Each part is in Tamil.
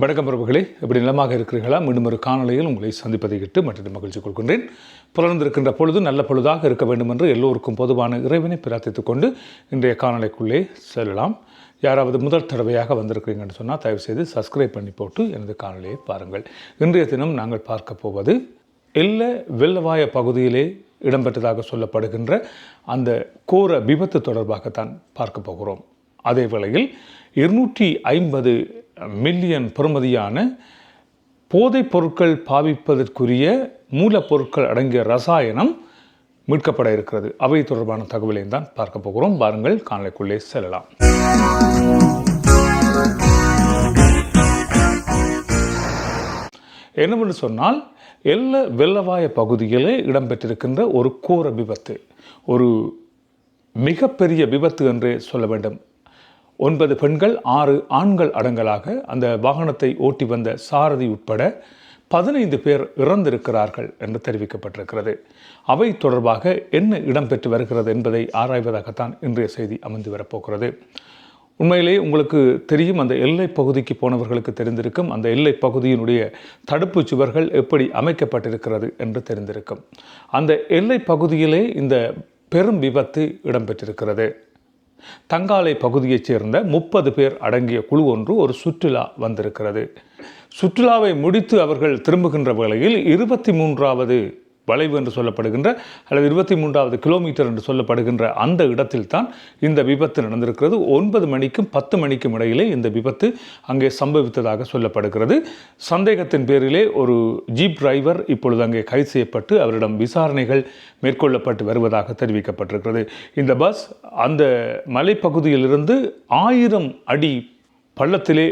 வணக்கம் பிரபுகளே எப்படி நிலமாக இருக்கிறீர்களா? மீண்டும் ஒரு காணொலியில் உங்களை சந்திப்பதை இட்டு மற்ற மகிழ்ச்சி கொள்கின்றேன். புலர்ந்திருக்கின்ற பொழுது நல்ல பொழுதாக இருக்க வேண்டும் என்று எல்லோருக்கும் பொதுவான இறைவனை பிரார்த்தித்துக் கொண்டு இன்றைய காணொலிக்குள்ளே செல்லலாம். யாராவது முதல் தடவையாக வந்திருக்கிறீங்கன்னு சொன்னால் தயவுசெய்து சப்ஸ்கிரைப் பண்ணி போட்டு எனது காணொலியை பாருங்கள். இன்றைய தினம் நாங்கள் பார்க்க போவது எல்ல வெள்ளவாய பகுதியிலே இடம்பெற்றதாக சொல்லப்படுகின்ற அந்த கோர விபத்து தொடர்பாகத்தான் பார்க்க போகிறோம். அதே வேளையில் இருநூற்றி ஐம்பது மில்லியன் பெறுமதியான போதைப் பொருட்கள் பாவிப்பதற்குரிய மூலப்பொருட்கள் அடங்கிய ரசாயனம் மீட்கப்பட இருக்கிறது. அவை தொடர்பான தகவலையும் தான் பார்க்க போகிறோம். வாருங்கள் காணொலிக்குள்ளே செல்லலாம். என்னவென்று சொன்னால் எல்ல வெள்ளவாய பகுதியிலே இடம்பெற்றிருக்கின்ற ஒரு கோர விபத்து ஒரு மிகப்பெரிய விபத்து என்றே சொல்ல வேண்டும். ஒன்பது பெண்கள் ஆறு ஆண்கள் அடங்கலாக அந்த வாகனத்தை ஓட்டி வந்த சாரதி உட்பட பதினைந்து பேர் இறந்திருக்கிறார்கள் என்று தெரிவிக்கப்பட்டிருக்கிறது. அவை தொடர்பாக என்ன இடம்பெற்று வருகிறது என்பதை ஆராய்வதாகத்தான் இன்றைய செய்தி அமைந்து வரப்போகிறது. உண்மையிலே உங்களுக்கு தெரியும் அந்த எல்லை பகுதிக்கு போனவர்களுக்கு தெரிந்திருக்கும் அந்த எல்லை பகுதியினுடைய தடுப்பு சுவர்கள் எப்படி அமைக்கப்பட்டிருக்கிறது என்று தெரிந்திருக்கும். அந்த எல்லை பகுதியிலே இந்த பெரும் விபத்து இடம்பெற்றிருக்கிறது. தங்காலை பகுதியைச் சேர்ந்த முப்பது பேர் அடங்கிய குழு ஒன்று ஒரு சுற்றுலா வந்திருக்கிறது. சுற்றுலாவை முடித்து அவர்கள் திரும்புகின்ற வேளையில் இருபத்தி மூன்றாவது வளைவு என்று சொல்லப்படுகின்ற அல்லது இருபத்தி மூன்றாவது கிலோமீட்டர் என்று சொல்லப்படுகின்ற அந்த இடத்தில் தான் இந்த விபத்து நடந்திருக்கிறது. ஒன்பது மணிக்கும் பத்து மணிக்கும் இடையிலே இந்த விபத்து அங்கே சம்பவித்ததாக சொல்லப்படுகிறது. சந்தேகத்தின் பேரிலே ஒரு ஜீப் டிரைவர் இப்பொழுது அங்கே கைது செய்யப்பட்டு அவரிடம் விசாரணைகள் மேற்கொள்ளப்பட்டு வருவதாக தெரிவிக்கப்பட்டிருக்கிறது. இந்த பஸ் அந்த மலைப்பகுதியிலிருந்து ஆயிரம் அடி பள்ளத்திலே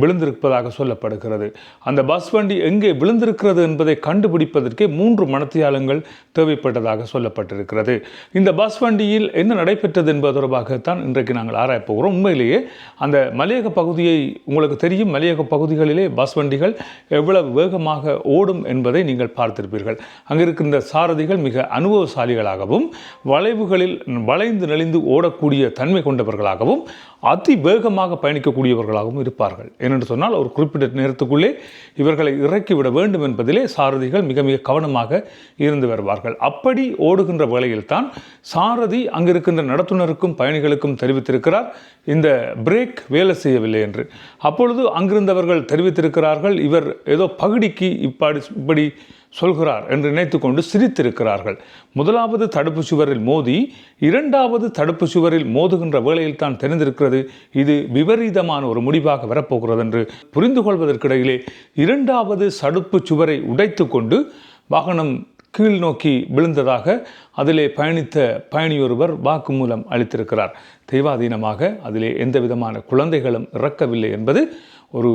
விழுந்திருப்பதாக சொல்லப்படுகிறது. அந்த பஸ் வண்டி எங்கே விழுந்திருக்கிறது என்பதை கண்டுபிடிப்பதற்கே மூன்று மனத்தியாலங்கள் தேவைப்பட்டதாக சொல்லப்பட்டிருக்கிறது. இந்த பஸ் வண்டியில் என்ன நடைபெற்றது என்பது தொடர்பாகத்தான் இன்றைக்கு நாங்கள் ஆராயப் போகிறோம். உண்மையிலேயே அந்த மலையக பகுதியை உங்களுக்கு தெரியும். மலையக பகுதிகளிலே பஸ் வண்டிகள் எவ்வளவு வேகமாக ஓடும் என்பதை நீங்கள் பார்த்திருப்பீர்கள். அங்கே இருக்கின்ற சாரதிகள் மிக அனுபவசாலிகளாகவும் வளைவுகளில் வளைந்து நெளிந்து ஓடக்கூடிய தன்மை கொண்டவர்களாகவும் அதி வேகமாக பயணிக்கக்கூடியவர்களாகவும் இருப்பார்கள். ஏனென்று சொன்னால் ஒரு குறிப்பிட்ட நேரத்துக்குள்ளே இவர்களை இறக்கிவிட வேண்டும் என்பதிலே சாரதிகள் மிக மிக கவனமாக இருந்து வருவார்கள். அப்படி ஓடுகின்ற வேளையில்தான் சாரதி அங்கிருக்கின்ற நடத்துனருக்கும் பயணிகளுக்கும் தெரிவித்திருக்கிறார் இந்த பிரேக் வேலை செய்யவில்லை என்று. அப்பொழுது அங்கிருந்தவர்கள் தெரிவித்திருக்கிறார்கள் இவர் ஏதோ பகுடிக்கு இப்பாடி இப்படி சொல்கிறார் என்று நினைத்துக்கொண்டு சிரித்திருக்கிறார்கள். முதலாவது தடுப்பு சுவரில் மோதி இரண்டாவது தடுப்பு சுவரில் மோதுகின்ற வேளையில் தான் தெரிந்திருக்கிறது இது விபரீதமான ஒரு முடிவாக வரப்போகிறது என்று புரிந்து கொள்வதற்கிடையிலே இரண்டாவது சடுப்பு சுவரை உடைத்து கொண்டு வாகனம் கீழ் நோக்கி விழுந்ததாக அதிலே பயணித்த பயணியொருவர் வாக்குமூலம் அளித்திருக்கிறார். தெய்வாதீனமாக அதிலே எந்த விதமான குழந்தைகளும் இறக்கவில்லை என்பது ஒரு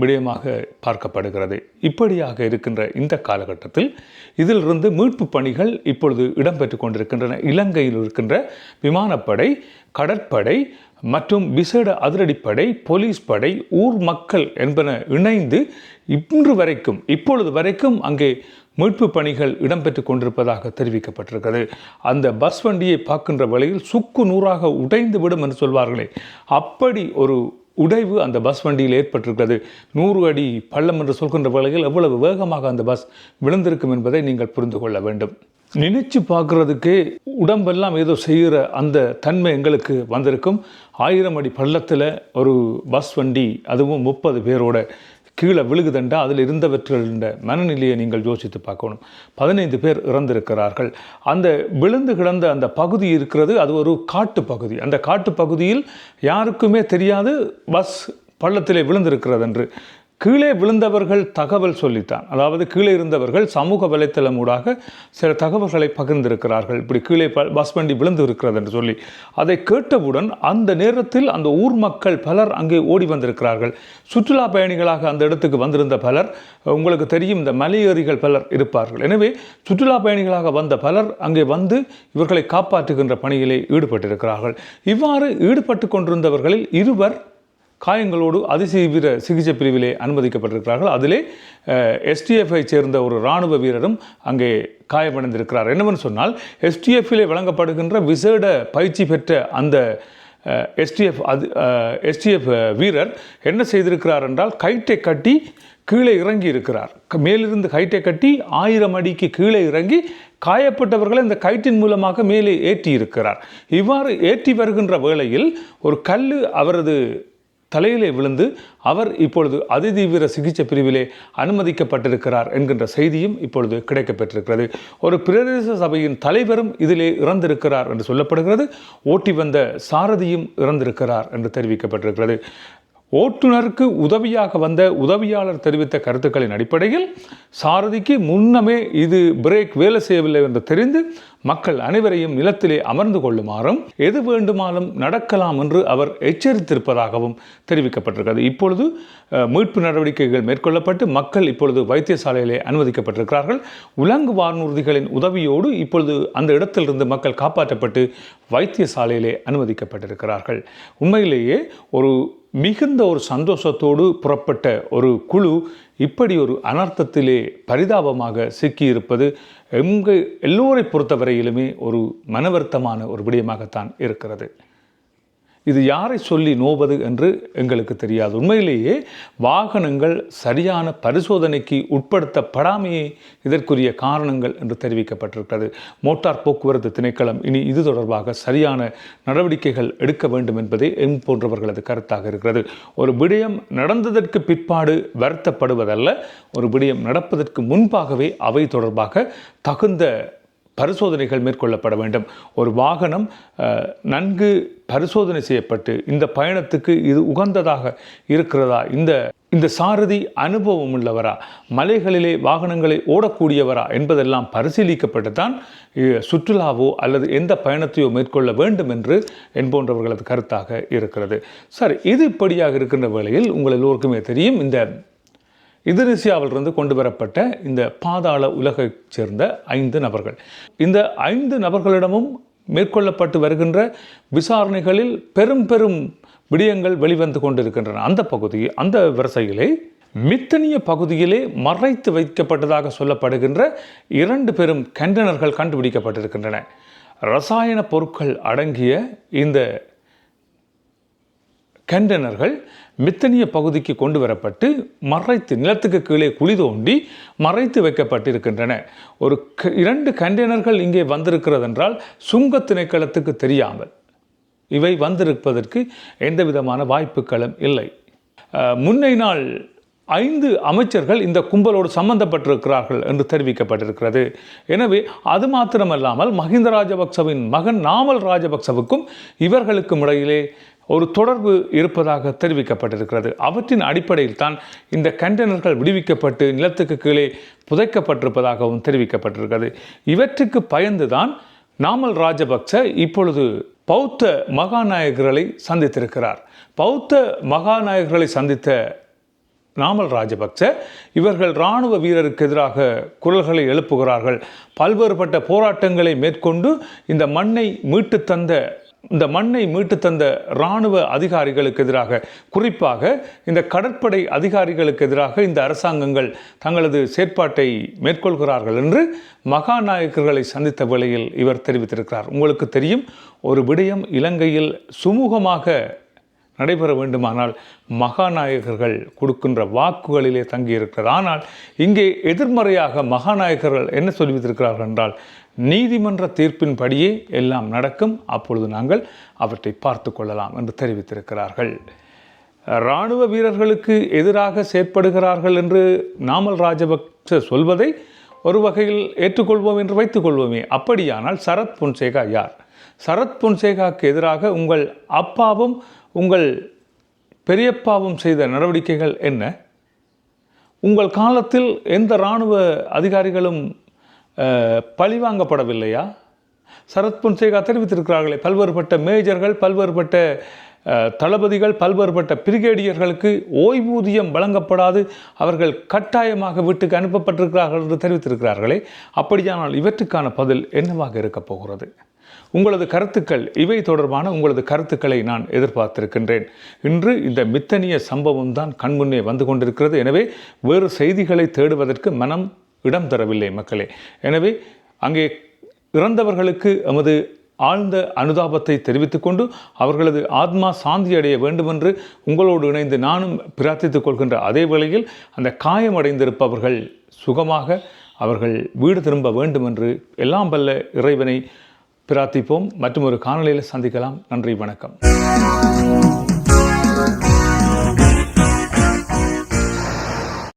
விடயமாக பார்க்கப்படுகிறது. இப்படியாக இருக்கின்ற இந்த காலகட்டத்தில் இதிலிருந்து மீட்பு பணிகள் இப்பொழுது இடம்பெற்று கொண்டிருக்கின்றன. இலங்கையில் இருக்கின்ற விமானப்படை கடற்படை மற்றும் விசேட அதிரடிப்படை போலீஸ் படை ஊர் மக்கள் என்பன இணைந்து இன்று வரைக்கும் இப்பொழுது வரைக்கும் அங்கே மீட்பு பணிகள் இடம்பெற்று கொண்டிருப்பதாக தெரிவிக்கப்பட்டிருக்கிறது. அந்த பஸ் வண்டியை பார்க்கின்ற வேளையில் சுக்கு நூறாக உடைந்து விடும் என்று சொல்வார்களே. அப்படி ஒரு உடைவு அந்த பஸ் வண்டியில் ஏற்பட்டிருக்கிறது. நூறு அடி பள்ளம் என்று சொல்கின்ற வகையில் எவ்வளவு வேகமாக அந்த பஸ் விழுந்திருக்கும் என்பதை நீங்கள் புரிந்து கொள்ள வேண்டும். நினைச்சு பார்க்குறதுக்கே உடம்பெல்லாம் ஏதோ செய்கிற அந்த தன்மை எங்களுக்கு வந்திருக்கும். ஆயிரம் அடி பள்ளத்தில் ஒரு பஸ் வண்டி அதுவும் முப்பது பேரோட கீழே விழுகுதண்டா அதில் இருந்தவற்றின் மனநிலையை நீங்கள் யோசித்து பார்க்கணும். பதினைந்து பேர் இறந்திருக்கிறார்கள். அந்த விழுந்து கிடந்த அந்த பகுதி இருக்கிறது அது ஒரு காட்டு பகுதி. அந்த காட்டு பகுதியில் யாருக்குமே தெரியாது பஸ் பள்ளத்திலே விழுந்திருக்கிறது என்று கீழே விழுந்தவர்கள் தகவல் சொல்லித்தான். அதாவது கீழே இருந்தவர்கள் சமூக வலைத்தளம் ஊடாக சில தகவல்களை பகிர்ந்திருக்கிறார்கள். இப்படி கீழே பஸ் வண்டி விழுந்து இருக்கிறது என்று சொல்லி. அதை கேட்டவுடன் அந்த நேரத்தில் அந்த ஊர் மக்கள் பலர் அங்கே ஓடி வந்திருக்கிறார்கள். சுற்றுலா பயணிகளாக அந்த இடத்துக்கு வந்திருந்த பலர் உங்களுக்கு தெரியும் இந்த மலையேறிகள் பலர் இருப்பார்கள். எனவே சுற்றுலா பயணிகளாக வந்த பலர் அங்கே வந்து இவர்களை காப்பாற்றுகின்ற பணியிலே ஈடுபட்டிருக்கிறார்கள். இவ்வாறு ஈடுபட்டு கொண்டிருந்தவர்களில் இருவர் காயங்களோடு அதிசீவிர சிகிச்சை பிரிவிலே அனுமதிக்கப்பட்டிருக்கிறார்கள். அதிலே எஸ்டிஎஃப்ஐ சேர்ந்த ஒரு இராணுவ வீரரும் அங்கே காயமடைந்திருக்கிறார். என்னவென்று சொன்னால் எஸ்டிஎஃப்பிலே வழங்கப்படுகின்ற விசேட பயிற்சி பெற்ற அந்த எஸ்டிஎஃப் அது எஸ்டிஎஃப் வீரர் என்ன செய்திருக்கிறார் என்றால் கயிற்றை கட்டி கீழே இறங்கி இருக்கிறார். மேலிருந்து கயிற்றை கட்டி ஆயிரம் அடிக்கு கீழே இறங்கி காயப்பட்டவர்களை இந்த கயிற்றின் மூலமாக மேலே ஏற்றி இருக்கிறார். இவ்வாறு ஏற்றி வருகின்ற வேளையில் ஒரு கல் அவரது தலையிலே விழுந்து அவர் இப்பொழுது அதிதீவிர சிகிச்சை பிரிவிலே அனுமதிக்கப்பட்டிருக்கிறார் என்கின்ற செய்தியும் இப்பொழுது கிடைக்கப்பெற்றிருக்கிறது. ஒரு பிரதேச சபையின் தலைவரும் இதிலே இறந்திருக்கிறார் என்று சொல்லப்படுகிறது. ஓட்டி வந்த சாரதியும் இறந்திருக்கிறார் என்று தெரிவிக்கப்பட்டிருக்கிறது. ஓட்டுநருக்கு உதவியாக வந்த உதவியாளர் தெரிவித்த கருத்துக்களின் அடிப்படையில் சாரதிக்கு முன்னமே இது பிரேக் வேலை செய்யவில்லை என்று தெரிந்து மக்கள் அனைவரையும் நிலத்திலே அமர்ந்து கொள்ளுமாறும் எது வேண்டுமானாலும் நடக்கலாம் என்று அவர் எச்சரித்திருப்பதாகவும் தெரிவிக்கப்பட்டிருக்கிறது. இப்பொழுது மீட்பு நடவடிக்கைகள் மேற்கொள்ளப்பட்டு மக்கள் இப்பொழுது வைத்தியசாலையிலே அனுமதிக்கப்பட்டிருக்கிறார்கள். உலங்கு வானூர்திகளின் உதவியோடு இப்பொழுது அந்த இடத்திலிருந்து மக்கள் காப்பாற்றப்பட்டு வைத்தியசாலையிலே அனுமதிக்கப்பட்டிருக்கிறார்கள். உண்மையிலேயே ஒரு மிகுந்த ஒரு சந்தோஷத்தோடு புறப்பட்ட ஒரு குழு இப்படி ஒரு அனர்த்தத்திலே பரிதாபமாக சிக்கியிருப்பது எங்கள் எல்லோரை பொறுத்தவரையிலுமே ஒரு மனவருத்தமான ஒரு விடயமாகத்தான் இருக்கிறது. இது யாரை சொல்லி நோவது என்று எங்களுக்கு தெரியாது. உண்மையிலேயே வாகனங்கள் சரியான பரிசோதனைக்கு உட்படுத்தப்படாமையே இதற்குரிய காரணங்கள் என்று தெரிவிக்கப்பட்டிருக்கிறது. மோட்டார் போக்குவரத்து திணைக்களம் இனி இது தொடர்பாக சரியான நடவடிக்கைகள் எடுக்க வேண்டும் என்பதே எம் போன்றவர்களது கருத்தாக இருக்கிறது. ஒரு விடயம் நடந்ததற்கு பிற்பாடு வருத்தப்படுவதல்ல ஒரு விடயம் நடப்பதற்கு முன்பாகவே அவை தொடர்பாக தகுந்த பரிசோதனைகள் மேற்கொள்ளப்பட வேண்டும். ஒரு வாகனம் நன்கு பரிசோதனை செய்யப்பட்டு இந்த பயணத்துக்கு இது உகந்ததாக இருக்கிறதா? இந்த இந்த சாரதி அனுபவம் உள்ளவரா? மலைகளிலே வாகனங்களை ஓடக்கூடியவரா? என்பதெல்லாம் பரிசீலிக்கப்பட்டு தான் சுற்றுலாவோ அல்லது எந்த பயணத்தையோ மேற்கொள்ள வேண்டும் என்று என்போன்றவர்களது கருத்தாக இருக்கிறது. சரி இது இப்படியாக இருக்கின்ற வேளையில் உங்கள் எல்லோருக்குமே தெரியும் இந்த இந்தோனேசியாவிலிருந்து கொண்டு வரப்பட்ட இந்த பாதாள உலகைச் சேர்ந்த ஐந்து நபர்கள். இந்த ஐந்து நபர்களிடமும் மேற்கொள்ளப்பட்டு வருகின்ற விசாரணைகளில் பெரும் பெரும் விடயங்கள் வெளிவந்து கொண்டிருக்கின்றன. அந்த பகுதி அந்த வரிசையிலே மித்தனிய பகுதியிலே மறைத்து வைக்கப்பட்டதாக சொல்லப்படுகின்ற இரண்டு பெரும் கண்டனர்கள் கண்டுபிடிக்கப்பட்டிருக்கின்றன. ரசாயன பொருட்கள் அடங்கிய இந்த கண்டெய்னர்கள் மித்தனிய பகுதிக்கு கொண்டு வரப்பட்டு மறைத்து நிலத்துக்கு கீழே குழி தோண்டி மறைத்து வைக்கப்பட்டிருக்கின்றன. ஒரு க- இரண்டு கண்டெய்னர்கள் இங்கே வந்திருக்கிறது என்றால் சுங்க திணைக்களத்துக்கு தெரியாமல் இவை வந்திருப்பதற்கு எந்த விதமான வாய்ப்புகளும் இல்லை. முன்னை நாள் ஐந்து அமைச்சர்கள் இந்த கும்பலோடு சம்பந்தப்பட்டிருக்கிறார்கள் என்று தெரிவிக்கப்பட்டிருக்கிறது. எனவே அது மாத்திரமல்லாமல் மஹிந்த ராஜபக்சவின் மகன் நாமல் ராஜபக்சவுக்கும் இவர்களுக்கும் இடையிலே ஒரு தொடர்பு இருப்பதாக தெரிவிக்கப்பட்டிருக்கிறது. அவற்றின் அடிப்படையில் தான் இந்த கண்டெய்னர்கள் விடுவிக்கப்பட்டு நிலத்துக்கு கீழே புதைக்கப்பட்டிருப்பதாகவும் தெரிவிக்கப்பட்டிருக்கிறது. இவற்றுக்கு பயந்துதான் நாமல் ராஜபக்ச இப்பொழுது பௌத்த மகாநாயகர்களை சந்தித்திருக்கிறார். பௌத்த மகாநாயகர்களை சந்தித்த நாமல் ராஜபக்ச இவர்கள் இராணுவ வீரருக்கு எதிராக குரல்களை எழுப்புகிறார்கள். பல்வேறுபட்ட போராட்டங்களை மேற்கொண்டு இந்த மண்ணை மீட்டு தந்த இந்த மண்ணை மீட்டு தந்த இராணுவ அதிகாரிகளுக்கு எதிராக குறிப்பாக இந்த கடற்படை அதிகாரிகளுக்கு எதிராக இந்த அரசாங்கங்கள் தங்களது செயற்பாட்டை மேற்கொள்கிறார்கள் என்று மகாநாயகர்களை சந்தித்த வேளையில் இவர் தெரிவித்திருக்கிறார். உங்களுக்கு தெரியும் ஒரு விடயம் இலங்கையில் சுமூகமாக நடைபெற வேண்டுமானால் மகாநாயகர்கள் கொடுக்கின்ற வாக்குகளிலே தங்கியிருக்கிறது ஆனால் இங்கே எதிர்மறையாக மகாநாயகர்கள் என்ன சொல்லிவித்திருக்கிறார்கள் என்றால் நீதிமன்ற தீர்ப்பின்படியே எல்லாம் நடக்கும். அப்பொழுது நாங்கள் அவற்றை பார்த்து கொள்ளலாம் என்று தெரிவித்திருக்கிறார்கள். இராணுவ வீரர்களுக்கு எதிராக செயற்படுகிறார்கள் என்று நாமல் ராஜபக்ச சொல்வதை ஒரு வகையில் ஏற்றுக்கொள்வோம் என்று வைத்துக்கொள்வோமே அப்படியானால் சரத் பொன்சேகா யார்? சரத் பொன்சேகாவுக்கு எதிராக உங்கள் அப்பாவும் உங்கள் பெரியப்பாவும் செய்த நடவடிக்கைகள் என்ன? உங்கள் காலத்தில் எந்த இராணுவ அதிகாரிகளும் பழிவாங்கப்படவில்லையா சரத் பொன்சேகா தெரிவித்திருக்கிறார்களே பல்வேறுபட்ட மேஜர்கள் பல்வேறுபட்ட தளபதிகள் பல்வேறுபட்ட பிரிகேடியர்களுக்கு ஓய்வூதியம் வழங்கப்படாது அவர்கள் கட்டாயமாக வீட்டுக்கு அனுப்பப்பட்டிருக்கிறார்கள் என்று தெரிவித்திருக்கிறார்களே அப்படியானால் இவற்றுக்கான பதில் என்னவாக இருக்கப் போகிறது? உங்களது கருத்துக்கள் இவை தொடர்பான உங்களது கருத்துக்களை நான் எதிர்பார்த்திருக்கின்றேன். இன்று இந்த மித்தனிய சம்பவம் தான் கண்முன்னே வந்து கொண்டிருக்கிறது. எனவே வேறு செய்திகளை தேடுவதற்கு மனம் இடம் தரவில்லை மக்களே. எனவே அங்கே இறந்தவர்களுக்கு எமது ஆழ்ந்த அனுதாபத்தை தெரிவித்துக்கொண்டு அவர்களது ஆத்மா சாந்தி அடைய வேண்டுமென்று உங்களோடு இணைந்து நானும் பிரார்த்தித்துக் கொள்கின்ற அதே வேளையில் அந்த காயமடைந்திருப்பவர்கள் சுகமாக அவர்கள் வீடு திரும்ப வேண்டும் என்று எல்லாம் வல்ல இறைவனை பிரார்த்திப்போம். மற்றும் ஒரு காணொலியில் சந்திக்கலாம். நன்றி வணக்கம்.